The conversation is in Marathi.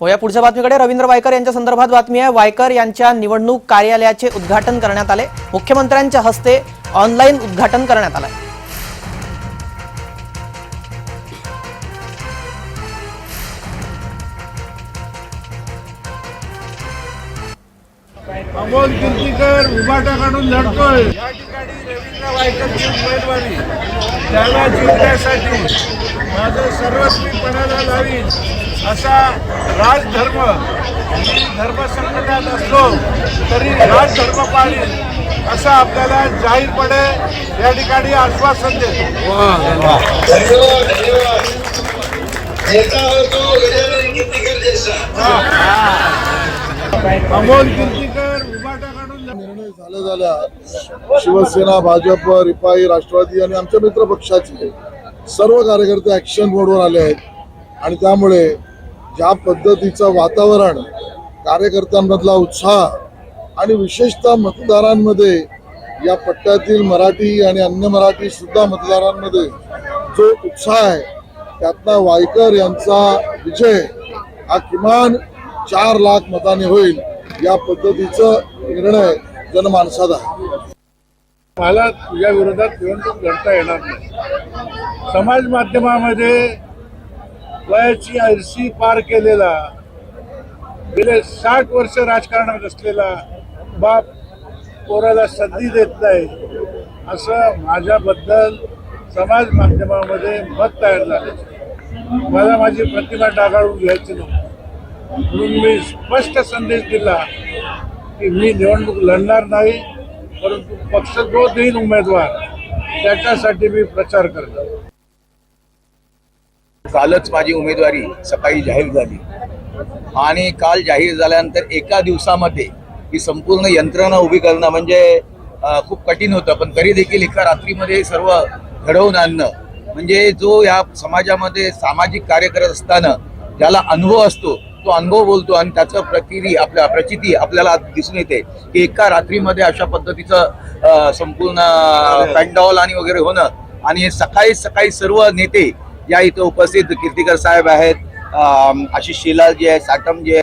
हो या पुढच्या बातमीकडे रवींद्र वायकर यांच्या संदर्भात बातमी आहे. वायकर यांच्या निवडणूक कार्यालयाचे उद्घाटन करण्यात आले. मुख्यमंत्र्यांच्या हस्ते ऑनलाईन उद्घाटन करण्यात आलंय. अमोल कीर्तीकर उभाटा काढून लढतोय या ठिकाणी रवींद्र वायकरची उमेदवारी. त्याला जिंकण्यासाठी माझं सर्वस्वी पणाला लावीन. असा राजधर्म मी धर्मसंकटात असलो तरी राजधर्म पाळीन असं आपल्याला जाहीरपणे या ठिकाणी आश्वासन देतो. अमोल कीर्तीकर. निर्णय झाल्या झाल्या शिवसेना भाजप रिपाई राष्ट्रवादी आणि आमच्या मित्र पक्षाचे सर्व कार्यकर्ते ऍक्शन मोडवर आले आहेत. आणि त्यामुळे ज्या पद्धतीचं वातावरण कार्यकर्त्यांमधला उत्साह आणि विशेषतः मतदारांमध्ये या पट्ट्यातील मराठी आणि अन्य मराठी सुद्धा मतदारांमध्ये जो उत्साह आहे त्यातला वायकर यांचा विजय हा किमान चार लाख मताने होईल. या पद्धतीचं निर्णय जनमानसात आहे. मला तुझ्या विरोधात निवडणूक लढता येणार नाही. समाज माध्यमामध्ये वयाची ऐंशी पार केलेला गेले साठ वर्ष राजकारणात असलेला बाप पोराला संधी देत नाही असं माझ्याबद्दल समाज माध्यमामध्ये मत तयार झालं. मला माझी प्रतिमा डागाळून घ्यायची नव्हती. म्हणून मी स्पष्ट संदेश दिला की मी निवडणूक लढणार नाही परंतु पक्ष जो देईल उमेदवार त्याच्यासाठी मी प्रचार करतो. कालच माझी उमेदवारी सकाळी जाहीर झाली. आणि काल जाहीर झाल्यानंतर एका दिवसामध्ये ही संपूर्ण यंत्रणा उभी करणं म्हणजे खूप कठीण होतं. पण तरी देखील एका रात्रीमध्ये सर्व घडवून आणणं म्हणजे जो या समाजामध्ये सामाजिक कार्य करत असताना ज्याला अनुभव असतो तो अनुभव बोलतो आणि त्याचं प्रतिरी आपल्या प्रचिती आपल्याला दिसून येते की एका रात्रीमध्ये अशा पद्धतीचं संपूर्ण पॅन्डॉल आणि वगैरे होणं. आणि सकाळी सकाळी सर्व नेते या इथं उपस्थित. कीर्तिकर साहेब आहेत आशिष शेलार जे आहे साटम जे आहे